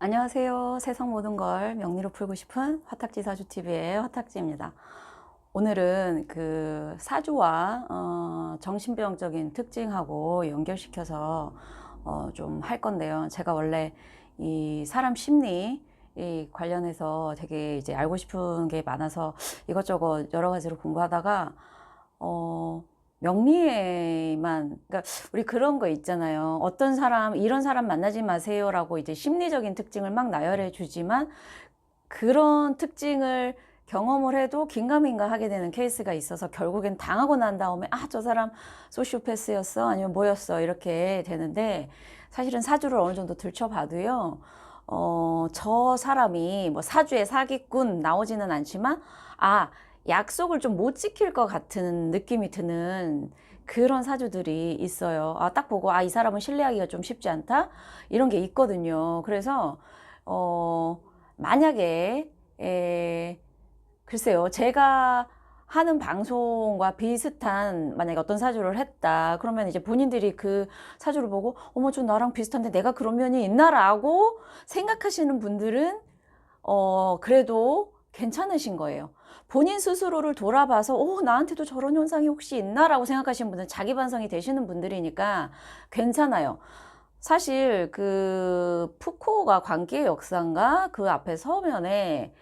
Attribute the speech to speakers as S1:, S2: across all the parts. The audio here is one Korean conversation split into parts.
S1: 안녕하세요. 세상 모든 걸 명리로 풀고 싶은 화탁지 사주 TV의 화탁지입니다. 오늘은 그 사주와 어, 정신병적인 특징하고 연결시켜서 어, 좀 할 건데요. 제가 원래 이 사람 심리 이 관련해서 되게 이제 알고 싶은 게 많아서 이것저것 여러 가지로 공부하다가 어, 명리에만, 그러니까 우리 그런 거 있잖아요. 어떤 사람, 이런 사람 만나지 마세요라고 이제 심리적인 특징을 막 나열해 주지만 그런 특징을 경험을 해도 긴가민가 하게 되는 케이스가 있어서 결국엔 당하고 난 다음에 아, 저 사람 소시오패스였어? 아니면 뭐였어? 이렇게 되는데 사실은 사주를 어느 정도 들춰봐도요. 어, 저 사람이 뭐 사주의 사기꾼 나오지는 않지만 아, 약속을 좀 못 지킬 것 같은 느낌이 드는 그런 사주들이 있어요. 아, 딱 보고, 아, 이 사람은 신뢰하기가 좀 쉽지 않다? 이런 게 있거든요. 그래서, 어, 만약에, 에, 글쎄요, 제가 하는 방송과 비슷한, 만약에 어떤 사주를 했다. 그러면 이제 본인들이 그 사주를 보고, 어머, 저 나랑 비슷한데 내가 그런 면이 있나라고 생각하시는 분들은, 어, 그래도 괜찮으신 거예요. 본인 스스로를 돌아봐서, 오, 나한테도 저런 현상이 혹시 있나라고 생각하시는 분은 자기 반성이 되시는 분들이니까 괜찮아요. 사실 그 푸코가 관계의 역사인가 그 앞에 서면에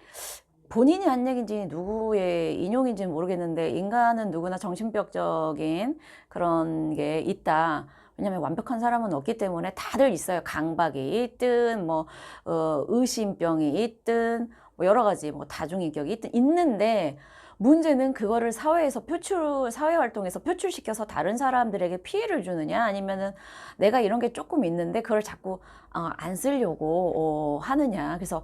S1: 본인이 한 얘기인지 누구의 인용인지는 모르겠는데 인간은 누구나 정신병적인 그런 게 있다. 왜냐하면 완벽한 사람은 없기 때문에 다들 있어요. 강박이 있든 뭐 어, 의심병이 있든 뭐 여러 가지 뭐 다중인격이 있는데 문제는 그거를 사회에서 표출 사회 활동에서 표출시켜서 다른 사람들에게 피해를 주느냐 아니면은 내가 이런 게 조금 있는데 그걸 자꾸 어, 안 쓰려고 어, 하느냐. 그래서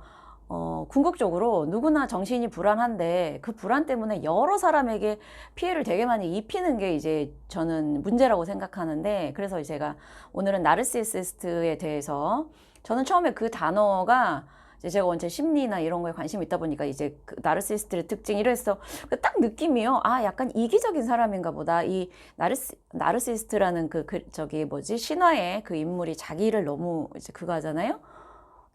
S1: 어, 궁극적으로 누구나 정신이 불안한데 그 불안 때문에 여러 사람에게 피해를 되게 많이 입히는 게 이제 저는 문제라고 생각하는데 그래서 제가 오늘은 나르시시스트에 대해서 저는 처음에 그 단어가 이제 제가 원체 심리나 이런 거에 관심이 있다 보니까 이제 그 나르시스트의 특징 이래서 그딱 느낌이요. 아, 약간 이기적인 사람인가 보다. 이 나르시, 나르시스트라는 그, 그 저기 뭐지 신화의 그 인물이 자기를 너무 이제 그거 하잖아요.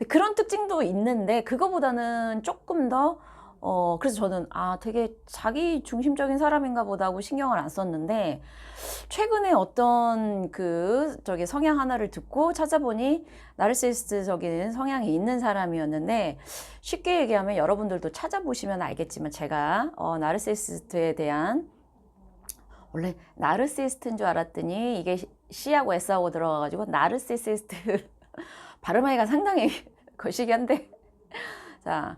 S1: 그런 특징도 있는데 그거보다는 조금 더 어, 그래서 저는 아, 되게 자기 중심적인 사람인가 보다 하고 신경을 안 썼는데 최근에 어떤 그 저기 성향 하나를 듣고 찾아보니 나르시스트적인 성향이 있는 사람이었는데 쉽게 얘기하면 여러분들도 찾아보시면 알겠지만 제가 어, 나르시스트에 대한 원래 나르시스트인 줄 알았더니 이게 C하고 S하고 들어가가지고 나르시시스트 발음하기가 상당히 거시기한데. 자,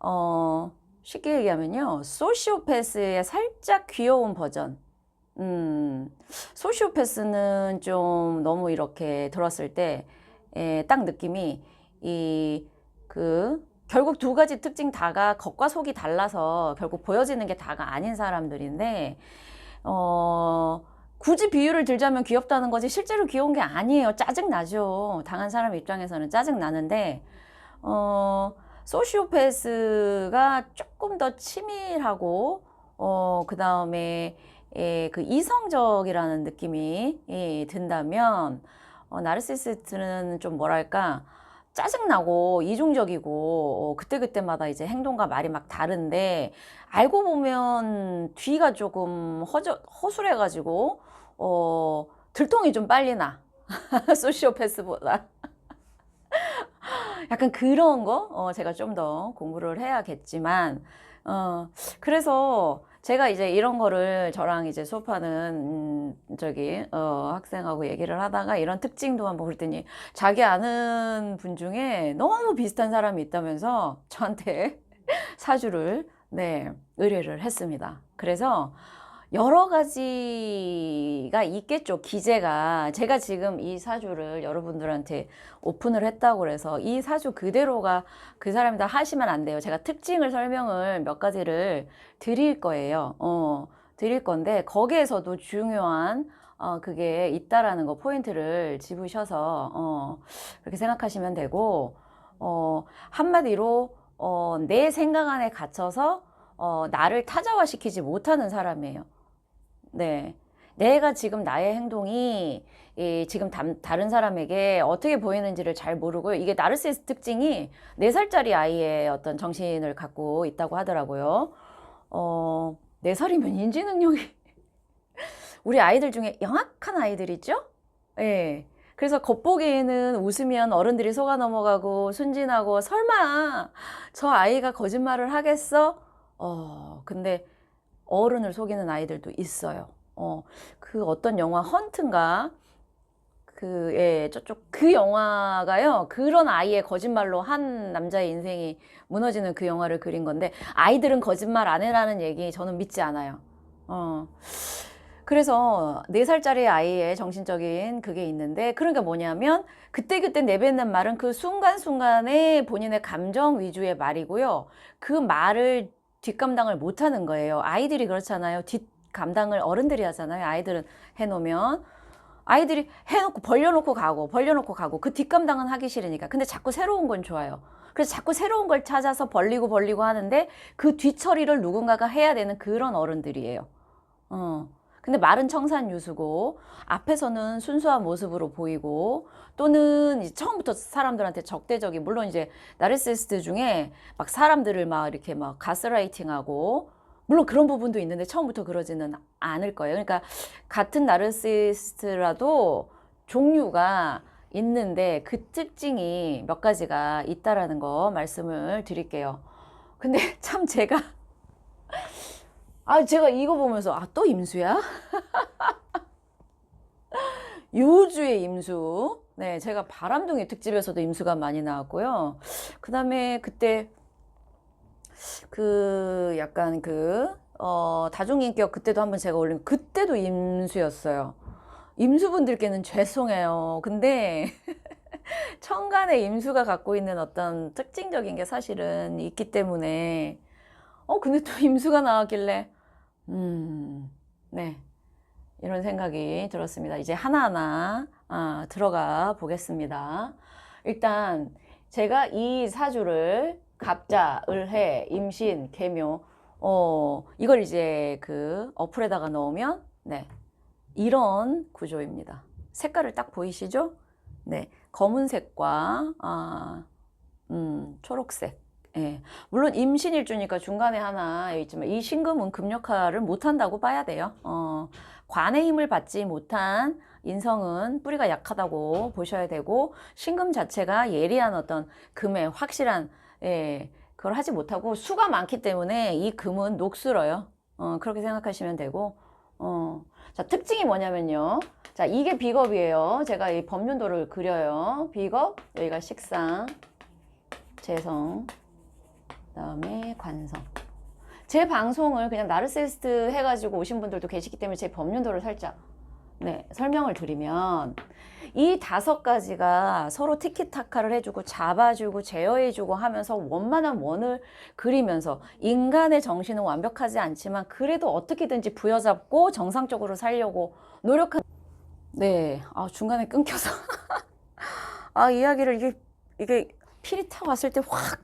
S1: 어, 쉽게 얘기하면요. 소시오패스의 살짝 귀여운 버전. 음, 소시오패스는 좀 너무 이렇게 들었을 때, 에, 딱 느낌이, 이, 그, 결국 두 가지 특징 다가 겉과 속이 달라서 결국 보여지는 게 다가 아닌 사람들인데, 어, 굳이 비유를 들자면 귀엽다는 거지 실제로 귀여운 게 아니에요. 짜증나죠. 당한 사람 입장에서는 짜증나는데, 어, 소시오패스가 조금 더 치밀하고, 어, 그 다음에, 예, 그 이성적이라는 느낌이 예, 든다면, 어, 나르시시스트는 좀 뭐랄까, 짜증나고 이중적이고, 어, 그때그때마다 이제 행동과 말이 막 다른데, 알고 보면 뒤가 조금 허저, 허술해가지고, 어, 들통이 좀 빨리 나. 소시오패스보다. 약간 그런 거 어, 제가 좀 더 공부를 해야겠지만 어, 그래서 제가 이제 이런 거를 저랑 이제 수업하는 음, 저기 어, 학생하고 얘기를 하다가 이런 특징도 한번 그랬더니 자기 아는 분 중에 너무 비슷한 사람이 있다면서 저한테 사주를 네 의뢰를 했습니다. 그래서 여러 가지가 있겠죠. 기재가. 제가 지금 이 사주를 여러분들한테 오픈을 했다고 그래서 이 사주 그대로가 그 사람이 다 하시면 안 돼요. 제가 특징을 설명을 몇 가지를 드릴 거예요. 어, 드릴 건데 거기에서도 중요한 어, 그게 있다라는 거 포인트를 집으셔서 어, 그렇게 생각하시면 되고 어, 한마디로 어, 내 생각 안에 갇혀서 어, 나를 타자화시키지 못하는 사람이에요. 네. 내가 지금 나의 행동이 이 지금 담- 다른 사람에게 어떻게 보이는지를 잘 모르고요. 이게 나르시스 특징이 네살짜리 아이의 어떤 정신을 갖고 있다고 하더라고요. 어, 네살이면 인지 능력이 우리 아이들 중에 영악한 아이들 있죠? 예. 그래서 겉보기에는 웃으면 어른들이 속아 넘어가고 순진하고 설마 저 아이가 거짓말을 하겠어? 어, 근데 어른을 속이는 아이들도 있어요. 어, 그 어떤 영화 헌트인가? 그, 예, 저쪽, 그 영화가요, 그런 아이의 거짓말로 한 남자의 인생이 무너지는 그 영화를 그린 건데, 아이들은 거짓말 안 해라는 얘기 저는 믿지 않아요. 어. 그래서 네살짜리 아이의 정신적인 그게 있는데, 그러니까 뭐냐면, 그때그때 내뱉는 말은 그 순간순간에 본인의 감정 위주의 말이고요. 그 말을 뒷감당을 못 하는 거예요. 아이들이 그렇잖아요. 뒷감당을 어른들이 하잖아요. 아이들은 해놓으면. 아이들이 해놓고 벌려놓고 가고 벌려놓고 가고 그 뒷감당은 하기 싫으니까 근데 자꾸 새로운 건 좋아요 그래서 자꾸 새로운 걸 찾아서 벌리고 벌리고 하는데 그 뒤처리를 누군가가 해야 되는 그런 어른들이에요 어. 근데 말은 청산유수고 앞에서는 순수한 모습으로 보이고 또는 처음부터 사람들한테 적대적인 물론 이제 나르시스트 중에 막 사람들을 막 이렇게 막 가스라이팅하고 물론 그런 부분도 있는데 처음부터 그러지는 않을 거예요. 그러니까 같은 나르시스트라도 종류가 있는데 그 특징이 몇 가지가 있다라는 거 말씀을 드릴게요. 근데 참 제가 아 제가 이거 보면서 아 또 임수야? 유주의 임수. 네, 제가 바람둥이 특집에서도 임수가 많이 나왔고요. 그 다음에 그때 그 약간 그 어, 다중인격 그때도 한번 제가 올린 그때도 임수였어요. 임수분들께는 죄송해요. 근데 천간의 임수가 갖고 있는 어떤 특징적인 게 사실은 있기 때문에 어 근데 또 임수가 나왔길래 음, 네. 이런 생각이 들었습니다. 이제 하나하나 아, 들어가 보겠습니다. 일단 제가 이 사주를 갑자, 을해, 임신, 계묘 어, 이걸 이제 그 어플에다가 넣으면 네. 이런 구조입니다. 색깔을 딱 보이시죠? 네. 검은색과 아, 음, 초록색. 예. 물론 임신일주니까 중간에 하나 있지만 이 신금은 금력화를 못한다고 봐야 돼요. 어, 관의 힘을 받지 못한 인성은 뿌리가 약하다고 보셔야 되고 신금 자체가 예리한 어떤 금의 확실한 예, 그걸 하지 못하고 수가 많기 때문에 이 금은 녹슬어요. 어, 그렇게 생각하시면 되고 어, 자 특징이 뭐냐면요. 자 이게 비겁이에요. 제가 이 법륜도를 그려요. 비겁 여기가 식상 재성 그 다음에 관성. 제 방송을 그냥 나르시스트 해가지고 오신 분들도 계시기 때문에 제 법륜도를 살짝 네, 설명을 드리면 이 다섯 가지가 서로 티키타카를 해주고 잡아주고 제어해주고 하면서 원만한 원을 그리면서 인간의 정신은 완벽하지 않지만 그래도 어떻게든지 부여잡고 정상적으로 살려고 노력한 네, 아 중간에 끊겨서 아 이야기를 이게 이게 피리 타 왔을 때 확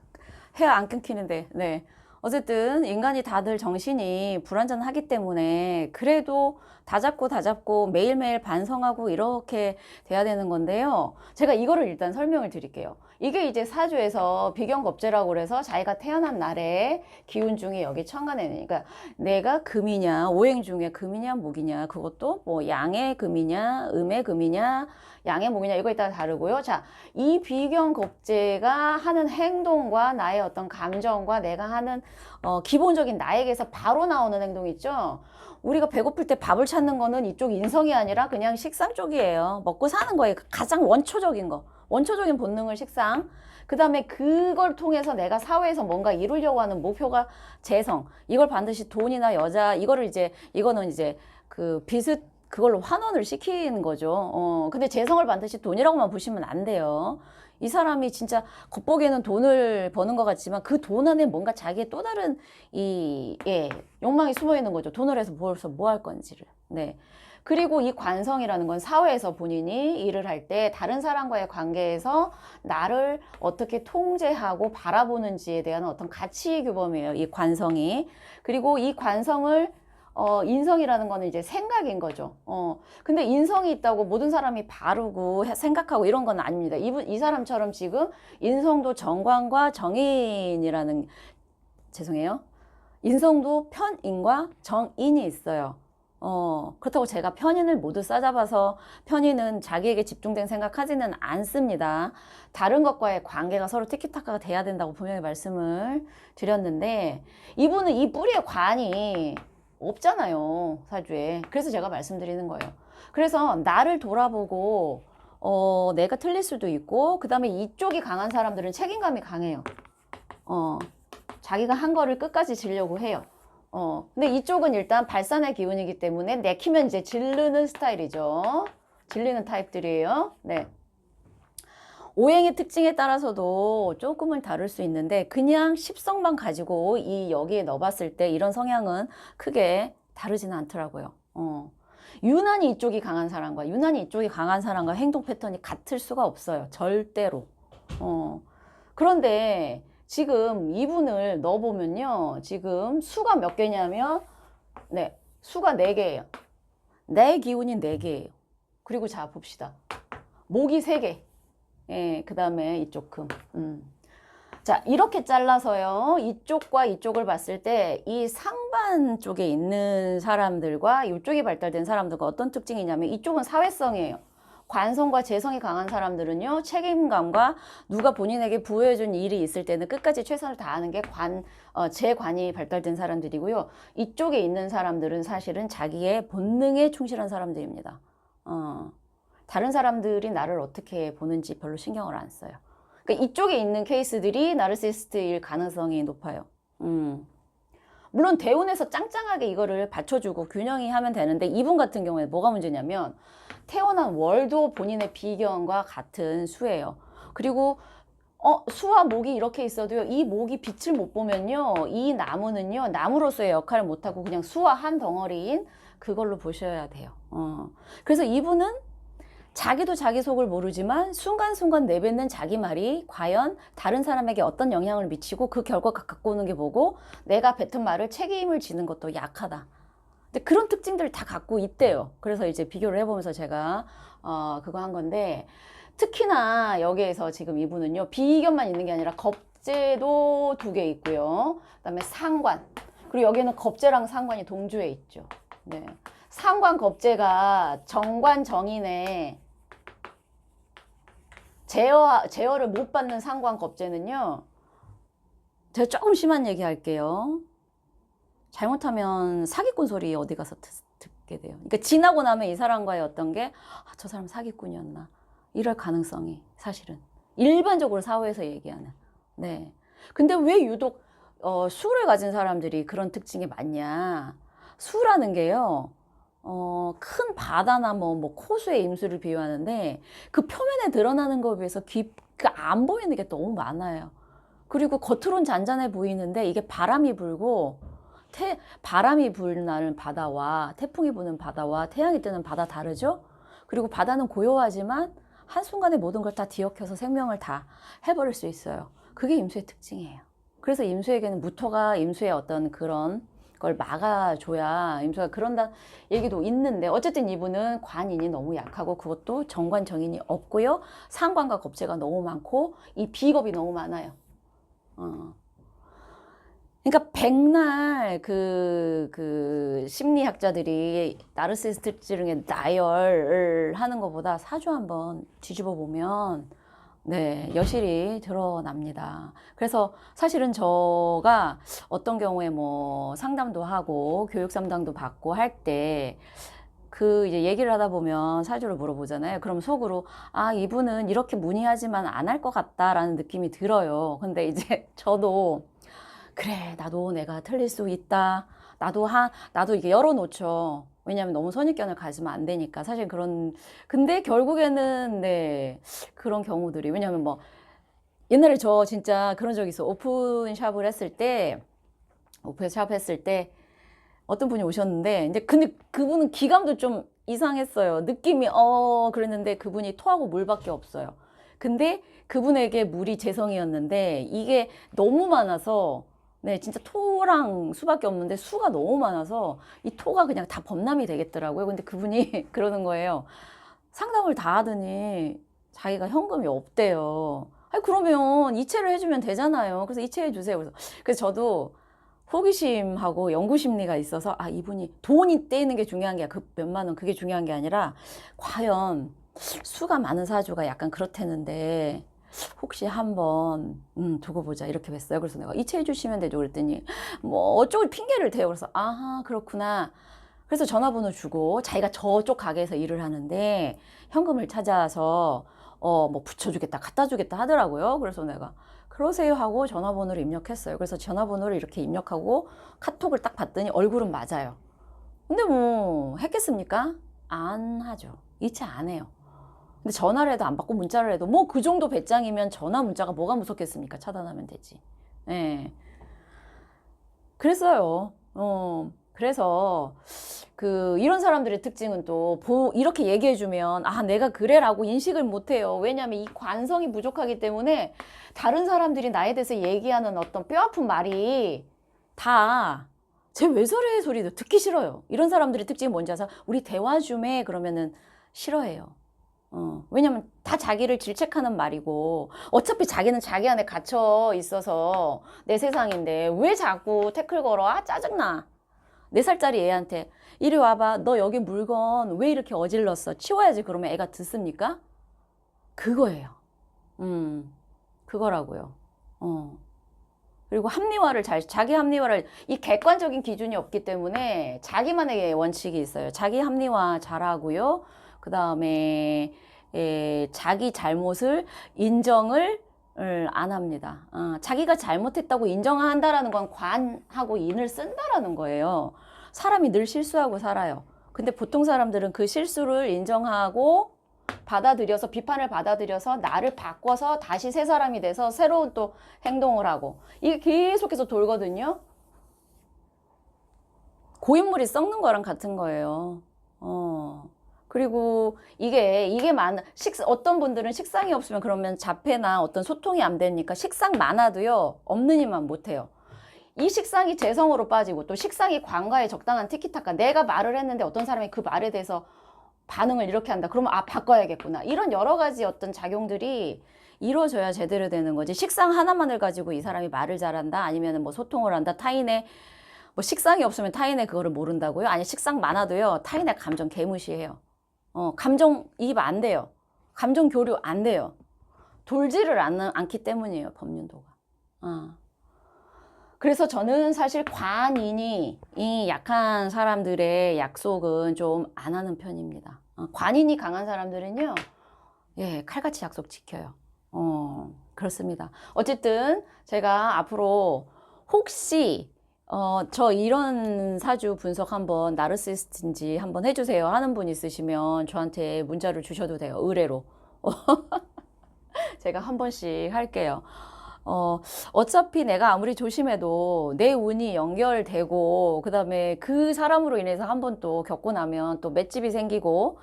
S1: 해야 안 끊기는데 네. 어쨌든 인간이 다들 정신이 불완전하기 때문에 그래도 다 잡고 다 잡고 매일매일 반성하고 이렇게 돼야 되는 건데요. 제가 이거를 일단 설명을 드릴게요. 이게 이제 사주에서 비경겁제라고 그래서 자기가 태어난 날에 기운 중에 여기 천간에 그러니까 내가 금이냐 오행 중에 금이냐 목이냐 그것도 뭐 양의 금이냐 음의 금이냐 양의 목이냐 이거에 따라 다르고요. 자, 이 비경겁제가 하는 행동과 나의 어떤 감정과 내가 하는 어, 기본적인 나에게서 바로 나오는 행동 있죠. 우리가 배고플 때 밥을 찾는 거는 이쪽 인성이 아니라 그냥 식상 쪽이에요. 먹고 사는 거예요. 가장 원초적인 거. 원초적인 본능을 식상. 그 다음에 그걸 통해서 내가 사회에서 뭔가 이루려고 하는 목표가 재성. 이걸 반드시 돈이나 여자, 이거를 이제, 이거는 이제 그 비슷, 그걸로 환원을 시키는 거죠. 어, 근데 재성을 반드시 돈이라고만 보시면 안 돼요. 이 사람이 진짜 겉보기에는 돈을 버는 것 같지만 그 돈 안에 뭔가 자기의 또 다른 이, 예, 욕망이 숨어 있는 거죠. 돈을 해서 벌써 뭐 할 건지를. 네. 그리고 이 관성이라는 건 사회에서 본인이 일을 할 때 다른 사람과의 관계에서 나를 어떻게 통제하고 바라보는지에 대한 어떤 가치 규범이에요. 이 관성이. 그리고 이 관성을 어, 인성이라는 거는 이제 생각인 거죠. 어, 근데 인성이 있다고 모든 사람이 바르고 해- 생각하고 이런 건 아닙니다. 이분, 이 사람처럼 지금 인성도 정관과 정인이라는, 죄송해요. 인성도 편인과 정인이 있어요. 어, 그렇다고 제가 편인을 모두 싸잡아서 편인은 자기에게 집중된 생각하지는 않습니다. 다른 것과의 관계가 서로 티키타카가 돼야 된다고 분명히 말씀을 드렸는데 이분은 이 뿌리의 관이 없잖아요. 사주에. 그래서 제가 말씀드리는 거예요. 그래서 나를 돌아보고 어, 내가 틀릴 수도 있고 그 다음에 이쪽이 강한 사람들은 책임감이 강해요. 어, 자기가 한 거를 끝까지 지려고 해요. 어, 근데 이쪽은 일단 발산의 기운이기 때문에 내키면 이제 질르는 스타일이죠. 질리는 타입들이에요. 네. 오행의 특징에 따라서도 조금은 다를 수 있는데 그냥 십성만 가지고 이 여기에 넣어봤을 때 이런 성향은 크게 다르지는 않더라고요. 어. 유난히 이쪽이 강한 사람과 유난히 이쪽이 강한 사람과 행동 패턴이 같을 수가 없어요. 절대로. 어. 그런데 지금 이분을 넣어보면요. 지금 수가 몇 개냐면, 네, 수가 네 개예요. 내 기운이 네 개예요. 그리고 자, 봅시다. 목이 세 개. 예, 그 다음에 이쪽 금. 음. 자, 이렇게 잘라서요. 이쪽과 이쪽을 봤을 때 이 상반 쪽에 있는 사람들과 이쪽이 발달된 사람들과 어떤 특징이냐면 이쪽은 사회성이에요. 관성과 재성이 강한 사람들은요, 책임감과 누가 본인에게 부여해준 일이 있을 때는 끝까지 최선을 다하는 게 관, 어, 재관이 발달된 사람들이고요. 이쪽에 있는 사람들은 사실은 자기의 본능에 충실한 사람들입니다. 어, 다른 사람들이 나를 어떻게 보는지 별로 신경을 안 써요. 그러니까 이쪽에 있는 케이스들이 나르시스트일 가능성이 높아요. 음. 물론 대운에서 짱짱하게 이거를 받쳐주고 균형이 하면 되는데 이분 같은 경우에 뭐가 문제냐면 태어난 월도 본인의 비견과 같은 수예요. 그리고 어, 수와 목이 이렇게 있어도요, 이 목이 빛을 못 보면요, 이 나무는요, 나무로서의 역할을 못 하고 그냥 수와 한 덩어리인 그걸로 보셔야 돼요. 어. 그래서 이분은 자기도 자기 속을 모르지만 순간순간 내뱉는 자기 말이 과연 다른 사람에게 어떤 영향을 미치고 그 결과가 갖고 오는 게 뭐고 내가 뱉은 말을 책임을 지는 것도 약하다. 근데 그런 특징들을 다 갖고 있대요. 그래서 이제 비교를 해보면서 제가 어 그거 한 건데 특히나 여기에서 지금 이분은요 비견만 있는 게 아니라 겁재도 두 개 있고요. 그다음에 상관 그리고 여기는 겁재랑 상관이 동주에 있죠. 네. 상관 겁재가 정관 정인의 제어 제어를 못 받는 상관 겁재는요. 제가 조금 심한 얘기 할게요. 잘못하면 사기꾼 소리 어디 가서 듣, 게 돼요. 그러니까 지나고 나면 이 사람과의 어떤 게, 아, 저 사람 사기꾼이었나. 이럴 가능성이 사실은. 일반적으로 사회에서 얘기하는. 네. 근데 왜 유독, 어, 수를 가진 사람들이 그런 특징이 많냐. 수라는 게요, 어, 큰 바다나 뭐, 뭐, 코수의 임수를 비유하는데, 그 표면에 드러나는 것에 비해서 깊, 그안 보이는 게 너무 많아요. 그리고 겉으론 잔잔해 보이는데, 이게 바람이 불고, 태, 바람이 불는 바다와 태풍이 부는 바다와 태양이 뜨는 바다 다르죠? 그리고 바다는 고요하지만 한순간에 모든 걸 다 뒤엉켜서 생명을 다 해버릴 수 있어요. 그게 임수의 특징이에요. 그래서 임수에게는 무토가 임수의 어떤 그런 걸 막아줘야 임수가 그런다 얘기도 있는데 어쨌든 이분은 관인이 너무 약하고 그것도 정관 정인이 없고요. 상관과 겁재가 너무 많고 이 비겁이 너무 많아요. 어. 그러니까 백날 그, 그 심리학자들이 나르시스트증의 나열을 하는 것보다 사주 한번 뒤집어 보면 네, 여실히 드러납니다. 그래서 사실은 저가 어떤 경우에 뭐 상담도 하고 교육 상담도 받고 할 때 그 이제 얘기를 하다 보면 사주를 물어보잖아요. 그럼 속으로 아, 이분은 이렇게 문의하지만 안 할 것 같다라는 느낌이 들어요. 근데 이제 저도 그래, 나도 내가 틀릴 수 있다. 나도 한, 나도 이게 열어놓죠. 왜냐면 너무 선입견을 가지면 안 되니까. 사실 그런, 근데 결국에는, 네, 그런 경우들이. 왜냐면 뭐, 옛날에 저 진짜 그런 적 있어. 오픈샵을 했을 때, 오픈샵 했을 때, 어떤 분이 오셨는데, 이제 근데 그분은 기감도 좀 이상했어요. 느낌이, 어, 그랬는데 그분이 토하고 물밖에 없어요. 근데 그분에게 물이 재성이었는데, 이게 너무 많아서, 네, 진짜 토랑 수밖에 없는데 수가 너무 많아서 이 토가 그냥 다 범람이 되겠더라고요. 근데 그분이 그러는 거예요. 상담을 다 하더니 자기가 현금이 없대요. 아니, 그러면 이체를 해주면 되잖아요. 그래서 이체해 주세요. 그래서, 그래서 저도 호기심하고 연구 심리가 있어서 아, 이분이 돈이 떼이는 게 중요한 게 그 몇만 원 그게 중요한 게 아니라 과연 수가 많은 사주가 약간 그렇다는데 혹시 한번 음, 두고 보자 이렇게 뵀어요. 그래서 내가 이체해 주시면 되죠. 그랬더니 뭐 어쩌고 핑계를 대요. 그래서 아하 그렇구나. 그래서 전화번호 주고 자기가 저쪽 가게에서 일을 하는데 현금을 찾아서 어 뭐 붙여주겠다 갖다 주겠다 하더라고요. 그래서 내가 그러세요 하고 전화번호를 입력했어요. 그래서 전화번호를 이렇게 입력하고 카톡을 딱 봤더니 얼굴은 맞아요. 근데 뭐 했겠습니까? 안 하죠. 이체 안 해요. 근데 전화를 해도 안 받고 문자를 해도 뭐 그 정도 배짱이면 전화 문자가 뭐가 무섭겠습니까? 차단하면 되지. 예. 그랬어요. 어. 그래서 그 이런 사람들의 특징은 또 보, 이렇게 얘기해 주면 아 내가 그래라고 인식을 못 해요. 왜냐하면 이 관성이 부족하기 때문에 다른 사람들이 나에 대해서 얘기하는 어떤 뼈아픈 말이 다 쟤 왜 저래 소리도 듣기 싫어요. 이런 사람들의 특징이 뭔지 아세요? 우리 대화 중에 그러면은 싫어해요. 어, 왜냐면 다 자기를 질책하는 말이고 어차피 자기는 자기 안에 갇혀 있어서 내 세상인데 왜 자꾸 태클 걸어? 아 짜증나. 네 살짜리 애한테 이리 와봐. 너 여기 물건 왜 이렇게 어질렀어? 치워야지. 그러면 애가 듣습니까? 그거예요. 음, 그거라고요. 어. 그리고 합리화를 잘, 자기 합리화를, 이 객관적인 기준이 없기 때문에 자기만의 원칙이 있어요. 자기 합리화 잘하고요. 그 다음에, 에, 자기 잘못을 인정을 을안 합니다. 어, 자기가 잘못했다고 인정한다라는 건 관하고 인을 쓴다라는 거예요. 사람이 늘 실수하고 살아요. 근데 보통 사람들은 그 실수를 인정하고 받아들여서 비판을 받아들여서 나를 바꿔서 다시 새 사람이 돼서 새로운 또 행동을 하고 이게 계속해서 돌거든요. 고인물이 썩는 거랑 같은 거예요. 어. 그리고 이게 이게 많식 어떤 분들은 식상이 없으면 그러면 자폐나 어떤 소통이 안 되니까 식상 많아도요 없느니만 못해요. 이 식상이 재성으로 빠지고 또 식상이 관과에 적당한 티키타카 내가 말을 했는데 어떤 사람이 그 말에 대해서 반응을 이렇게 한다. 그러면 아 바꿔야겠구나. 이런 여러 가지 어떤 작용들이 이루어져야 제대로 되는 거지. 식상 하나만을 가지고 이 사람이 말을 잘한다. 아니면 뭐 소통을 한다. 타인의 뭐 식상이 없으면 타인의 그거를 모른다고요? 아니 식상 많아도요. 타인의 감정 개무시해요. 어, 감정 이입 안 돼요. 감정 교류 안 돼요. 돌지를 않는, 않기 때문이에요, 법륜도가. 어. 그래서 저는 사실 관인이 이 약한 사람들의 약속은 좀 안 하는 편입니다. 어, 관인이 강한 사람들은요, 예, 칼같이 약속 지켜요. 어, 그렇습니다. 어쨌든 제가 앞으로 혹시 어, 저 이런 사주 분석 한번 나르시스트인지 한번 해주세요 하는 분 있으시면 저한테 문자를 주셔도 돼요. 의뢰로. 제가 한 번씩 할게요. 어, 어차피 내가 아무리 조심해도 내 운이 연결되고, 그 다음에 그 사람으로 인해서 한 번 또 겪고 나면 또 맷집이 생기고,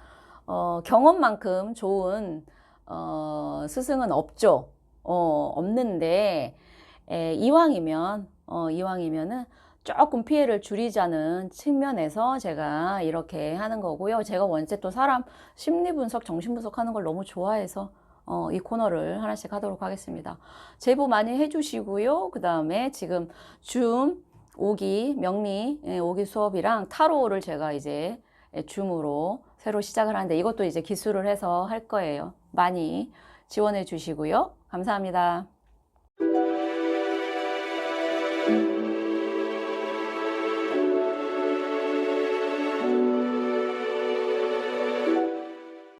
S1: 어, 경험만큼 좋은, 어, 스승은 없죠. 어, 없는데, 에, 이왕이면, 어, 이왕이면은 조금 피해를 줄이자는 측면에서 제가 이렇게 하는 거고요. 제가 원체 또 사람 심리 분석, 정신 분석 하는 걸 너무 좋아해서 어, 이 코너를 하나씩 하도록 하겠습니다. 제보 많이 해주시고요. 그 다음에 지금 줌, 오기, 명리, 예, 오기 수업이랑 타로를 제가 이제 예, 줌으로 새로 시작을 하는데 이것도 이제 기술을 해서 할 거예요. 많이 지원해 주시고요. 감사합니다. Thank you.